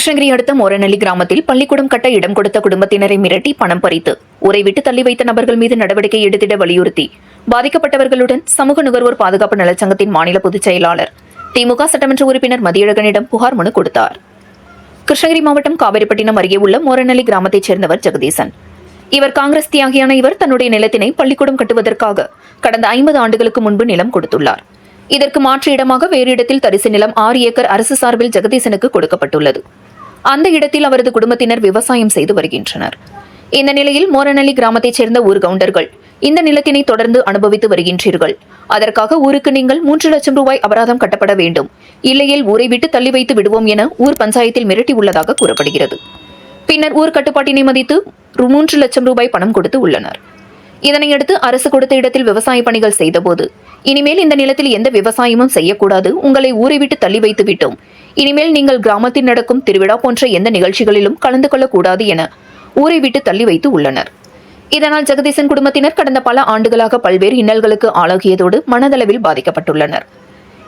கிருஷ்ணகிரி அடுத்த மோரநல்லி கிராமத்தில் பள்ளிக்கூடம் கட்ட இடம் கொடுத்த குடும்பத்தினரை மிரட்டி பணம் பறித்து உரை விட்டு தள்ளி வைத்த நபர்கள் மீது நடவடிக்கை எடுத்திட வலியுறுத்தி பாதிக்கப்பட்டவர்களுடன் சமூக நுகர்வோர் பாதுகாப்பு நலச்சங்கத்தின் மாநில பொதுச் செயலாளர் திமுக சட்டமன்ற உறுப்பினர் மதியழகனிடம் புகார் மனு கொடுத்தார். கிருஷ்ணகிரி மாவட்டம் காவிரிப்பட்டினம் அருகே உள்ள மோரநல்லி கிராமத்தைச் சேர்ந்தவர் ஜெகதீசன். இவர் காங்கிரஸ் தியாகியான இவர் தன்னுடைய நிலத்தினை பள்ளிக்கூடம் கட்டுவதற்காக கடந்த ஐம்பது ஆண்டுகளுக்கு முன்பு நிலம் கொடுத்துள்ளார். இதற்கு மாற்று இடமாக வேறு இடத்தில் தரிசு நிலம் ஆறு ஏக்கர் அரசு சார்பில் ஜெகதீசனுக்கு கொடுக்கப்பட்டுள்ளது. அந்த இடத்தில் அவரது குடும்பத்தினர் விவசாயம் செய்து வருகின்றனர். இந்த நிலையில் மோரநல்லி கிராமத்தைச் சேர்ந்த ஊர் கவுண்டர்கள் இந்த நிலத்தினை தொடர்ந்து அனுபவித்து வருகின்றீர்கள். அதற்காக ஊருக்கு நீங்கள் மூன்று லட்சம் ரூபாய் அபராதம் கட்டப்பட வேண்டும். இல்லையில் ஊரை விட்டு தள்ளி வைத்து விடுவோம் என ஊர் பஞ்சாயத்தில் மிரட்டி உள்ளதாக கூறப்படுகிறது. பின்னர் ஊர் கட்டுப்பாட்டினை மதித்து மூன்று லட்சம் ரூபாய் பணம் கொடுத்து உள்ளனர். இதனையடுத்து அரசு கொடுத்த இடத்தில் விவசாய பணிகள் செய்தபோது இனிமேல் இந்த நிலத்தில் எந்த விவசாயமும் செய்யக்கூடாது உங்களை ஊரை விட்டு தள்ளி வைத்து விட்டோம். இனிமேல் நீங்கள் கிராமத்தில் நடக்கும் திருவிழா போன்ற எந்த நிகழ்ச்சிகளிலும் கலந்து கொள்ளக்கூடாது என ஊரை விட்டு தள்ளி வைத்து உள்ளனர். இதனால் ஜெகதீசன் குடும்பத்தினர் கடந்த பல ஆண்டுகளாக பல்வேறு இன்னல்களுக்கு ஆளாகியதோடு மனதளவில் பாதிக்கப்பட்டுள்ளனர்.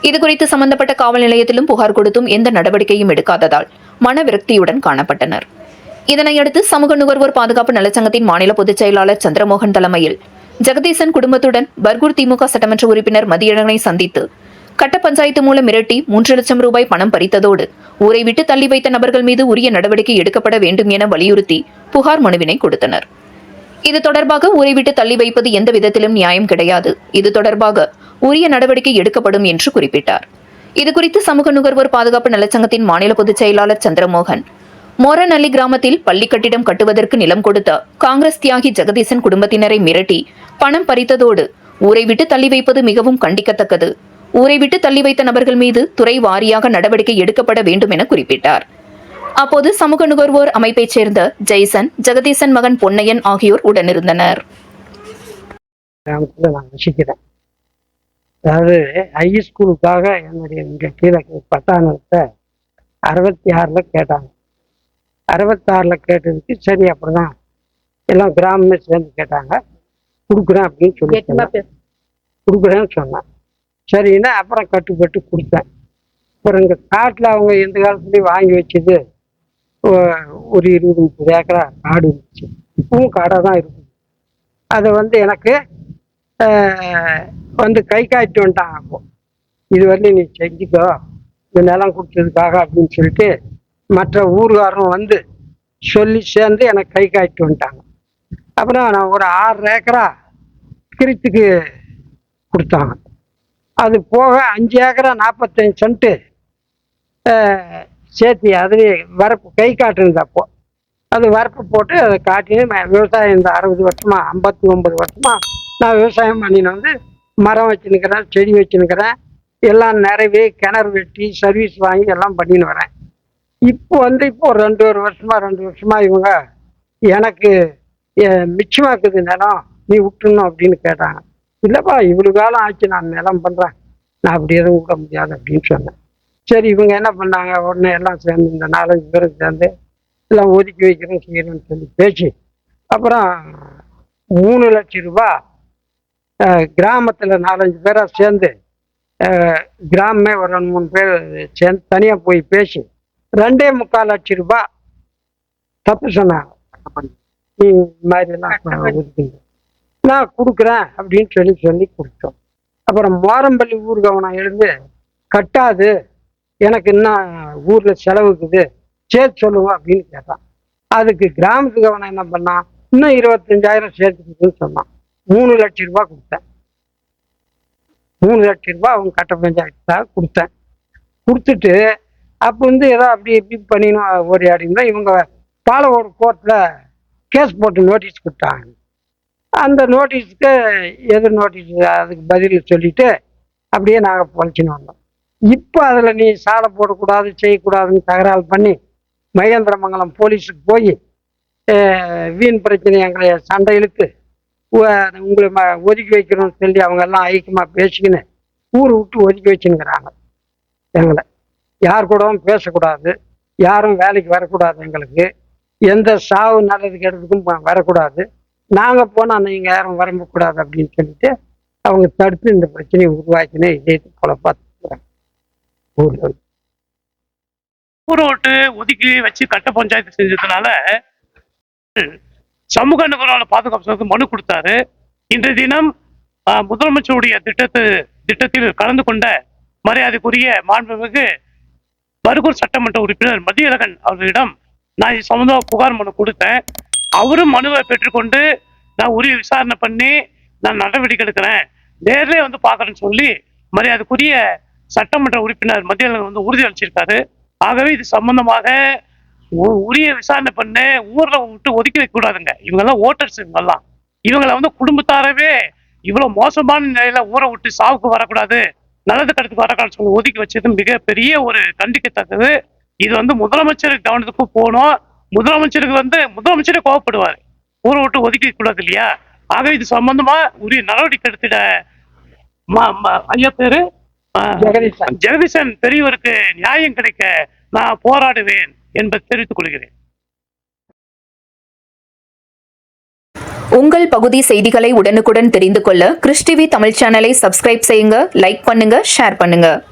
இதுகுறித்து சம்பந்தப்பட்ட காவல் நிலையத்திலும் புகார் கொடுத்தும் எந்த நடவடிக்கையும் எடுக்காததால் மனவிரக்தியுடன் காணப்பட்டனர். இதனையடுத்து சமூக நுகர்வோர் பாதுகாப்பு நலச்சங்கத்தின் மாநில பொதுச் செயலாளர் சந்திரமோகன் தலைமையில் ஜெகதீசன் குடும்பத்துடன் பர்கூர் திமுக சட்டமன்ற உறுப்பினர் மதியழகனை சந்தித்து கட்ட பஞ்சாயத்து மூலம் மிரட்டி மூன்று லட்சம் ரூபாய் பணம் பறித்ததோடு ஊரை விட்டு தள்ளி வைத்த நபர்கள் மீது உரிய நடவடிக்கை எடுக்கப்பட வேண்டும் என வலியுறுத்தி புகார் மனுவினை கொடுத்தனர். இது தொடர்பாக ஊரை விட்டு தள்ளி வைப்பது எந்த விதத்திலும் நியாயம் கிடையாது. இது தொடர்பாக உரிய நடவடிக்கை எடுக்கப்படும் என்று குறிப்பிட்டார். இதுகுறித்து சமூக நுகர்வோர் பாதுகாப்பு நலச்சங்கத்தின் மாநில பொதுச் செயலாளர் சந்திரமோகன் மோரநல்லி கிராமத்தில் பள்ளி கட்டிடம் கட்டுவதற்கு நிலம் கொடுத்த காங்கிரஸ் தியாகி ஜெகதீசன் குடும்பத்தினரை மிரட்டி பணம் பறித்ததோடு ஊரை விட்டு தள்ளி வைப்பது மிகவும் கண்டிக்கத்தக்கது. ஊரை விட்டு தள்ளி வைத்த நபர்கள் மீது துறை வாரியாக நடவடிக்கை எடுக்கப்பட வேண்டும் என குறிப்பிட்டார். அப்போது சமூக நுகர்வோர் அமைப்பைச் சேர்ந்த ஜெய்சன் ஜெகதீசன் மகன் பொன்னையன் ஆகியோர் உடனிருந்தனர். அதாவது ஹை ஸ்கூலுக்காக என்னுடைய இங்கே கீழே பட்டா நிலத்தை அறுபத்தி ஆறில் கேட்டாங்க. அறுபத்தாறில் கேட்டதுக்கு சரி அப்படிதான். எல்லாம் கிராமமே சேர்ந்து கேட்டாங்க. கொடுக்குறேன் அப்படின்னு சொல்லி. கொடுக்குறேன்னு சொன்னேன் சரின்னா அப்புறம் கட்டுப்பட்டு கொடுத்தேன். அப்புறம் இங்கே காட்டில் அவங்க எந்த காலத்துலேயும் வாங்கி வச்சது ஒரு இருபது முப்பது ஏக்கரா காடு இருந்துச்சு. இப்பவும் காடாக தான் இருக்குது. அதை வந்து எனக்கு வந்து கை காய்ச்சி வந்துட்டாங்க அப்போ. இது வரையும் நீ செஞ்சுக்கோ. இந்த நிலம் கொடுத்ததுக்காக அப்படின்னு சொல்லிட்டு மற்ற ஊர்காரரும் வந்து சொல்லி சேர்ந்து எனக்கு கை காய்ச்சி வந்துட்டாங்க. அப்புறம் நான் ஒரு ஆறு ஏக்கரா கிரித்துக்கு கொடுத்தாங்க. அது போக அஞ்சு ஏக்கரா நாற்பத்தஞ்சு சென்ட்டு சேர்த்தி அதுலேயே வரப்பு கை காட்டுனது அப்போ. அது வரப்பு போட்டு அதை காட்டினு விவசாயம் இந்த அறுபது வருஷமாக ஐம்பத்தி ஒம்பது வருஷமாக நான் விவசாயம் பண்ணின்னு வந்து மரம் வச்சுன்னுக்கிறேன் செடி வச்சுன்னுக்கிறேன் எல்லாம் நிறைவே கிணறு வெட்டி சர்வீஸ் வாங்கி எல்லாம் பண்ணின்னு வரேன். இப்போ வந்து இப்போ ரெண்டு ஒரு வருஷமாக ரெண்டு வருஷமாக இவங்க எனக்கு மிச்சமாக்குது நிலம் நீ விட்டுணும் அப்படின்னு கேட்டாங்க. இல்லைப்பா இவ்வளவு காலம் ஆச்சு நான் நிலம் பண்ணுறேன் நான் அப்படி எதுவும் விட முடியாது அப்படின்னு சொன்னேன். சரி இவங்க என்ன பண்ணாங்க? உடனே எல்லாம் சேர்ந்து இந்த நாலஞ்சு பேரும் சேர்ந்து எல்லாம் ஒதுக்கி வைக்கிறோம் செய்யணும்னு சொல்லி பேசி அப்புறம் மூணு லட்சம் ரூபாய் கிராமத்தில் நாலஞ்சு பேராக சேர்ந்து கிராமமே ஒரு ரெண்டு மூணு பேர் சேர்ந்து தனியாக போய் பேசி ரெண்டே முக்கால் லட்சம் ரூபாய் தப்பு சொன்னாங்க. நீ மாதிரிலாம் ஒதுக்குங்க. நான் கொடுக்குறேன் அப்படின்னு சொல்லி சொல்லி கொடுத்தோம். அப்புறம் மோரம்பள்ளி ஊர் எழுந்து கட்டாது எனக்கு என்ன ஊரில் செலவுக்குது சேர்த்து சொல்லுவோம் அப்படின்னு கேட்டான். அதுக்கு கிராமத்து கவனம் என்ன பண்ணான் இன்னும் இருபத்தஞ்சாயிரம் சேர்த்துக்குதுன்னு சொன்னான். மூணு லட்சம் ரூபாய் கொடுத்தேன். மூணு லட்சம் ரூபாய் அவங்க கட்ட பஞ்சாயத்துக்காக கொடுத்தேன். கொடுத்துட்டு அப்போ வந்து ஏதோ அப்படி இப்படி பண்ணினோம் ஒரு அப்படின்னா இவங்க பாலவோடு கோர்ட்டில் கேஸ் போட்டு நோட்டீஸ் கொடுத்தாங்க. அந்த நோட்டீஸுக்கு எதிர் நோட்டீஸ் அதுக்கு பதில் சொல்லிட்டு அப்படியே நாங்கள் பொழைச்சின்னு வந்தோம். இப்போ அதில் நீ சாலை போடக்கூடாது செய்யக்கூடாதுன்னு தகராறு பண்ணி மகேந்திரமங்கலம் போலீஸுக்கு போய் வீண் பிரச்சனை எங்களை சண்டை இழுத்து உங்களை ம ஒதுக்கி வைக்கிறோம்னு சொல்லி அவங்க எல்லாம் ஐக்கியமாக பேசிக்கின்னு ஊர் விட்டு ஒதுக்கி வச்சுன்னுக்குறாங்க எங்களை. யார் கூடவும் பேசக்கூடாது யாரும் வேலைக்கு வரக்கூடாது எங்களுக்கு. எந்த சாவு நல்லது கெட்டதுக்கும் வரக்கூடாது. நாங்கள் போனால் நீங்கள் யாரும் வரம்பக்கூடாது அப்படின்னு சொல்லிட்டு அவங்க தடுத்து இந்த பிரச்சனையை உருவாக்கினே இதே கொலை பார்த்துக்கிறாங்க ஊரில் ஊர விட்டு ஒதுக்கி வச்சு கட்ட பஞ்சாயத்து செஞ்சதுனால சமூக நுகர்வோர் பாதுகாப்பு சங்கத்துக்கு மனு கொடுத்தாரு. இன்றைய தினம் முதலமைச்சருடைய திட்டத்து திட்டத்தில் கலந்து கொண்ட மரியாதைக்குரிய மாண்புமிகு பருகூர் சட்டமன்ற உறுப்பினர் மதியழகன் அவர்களிடம் நான் இது சம்பந்தமாக புகார் மனு கொடுத்தேன். அவரும் மனுவை பெற்றுக்கொண்டு நான் உரிய விசாரணை பண்ணி நான் நடவடிக்கை எடுக்கிறேன். நேரிலே வந்து பார்க்குறேன்னு சொல்லி மரியாதைக்குரிய சட்டமன்ற உறுப்பினர் மத்திய வந்து உறுதி அளிச்சிருக்காரு. ஆகவே இது சம்பந்தமாக உ- உரிய விசாரணை பண்ணு ஊர்ல விட்டு ஒதுக்கி வைக்க கூடாதுங்க. இவங்கெல்லாம் ஓட்டர்ஸ் இவங்கெல்லாம். இவங்களை வந்து குடும்பத்தாரவே இவ்வளவு மோசமான நிலையில ஊரை விட்டு சாவுக்கு வரக்கூடாது நல்லது கடத்துக்கு வரக்கூடாதுன்னு சொல்லி ஒதுக்கி வச்சது மிகப்பெரிய ஒரு கண்டிக்கத்தக்கது இது வந்து முதலமைச்சர் கவனத்துக்கு போகணும். முதலமைச்சருக்கு வந்து முதலமைச்சரே கோவப்படுவார். ஊரை விட்டு ஒதுக்கி கூடாது இல்லையா? ஆக இது சம்பந்தமா உரிய நடவடிக்கை எடுத்திட ம- ம- ஐயா பேரு? ஜெகதீசன் பெரியவருக்கு நியாயம் கிடைக்க நான் போராடுவேன் என்பதை தெரிவித்துக் கொள்கிறேன். உங்கள் பகுதி செய்திகளை உடனுக்குடன் தெரிந்து கொள்ள கிறிஸ் டிவி தமிழ் சேனலை சப்ஸ்கிரைப் செய்யுங்க லைக் பண்ணுங்க ஷேர் பண்ணுங்க.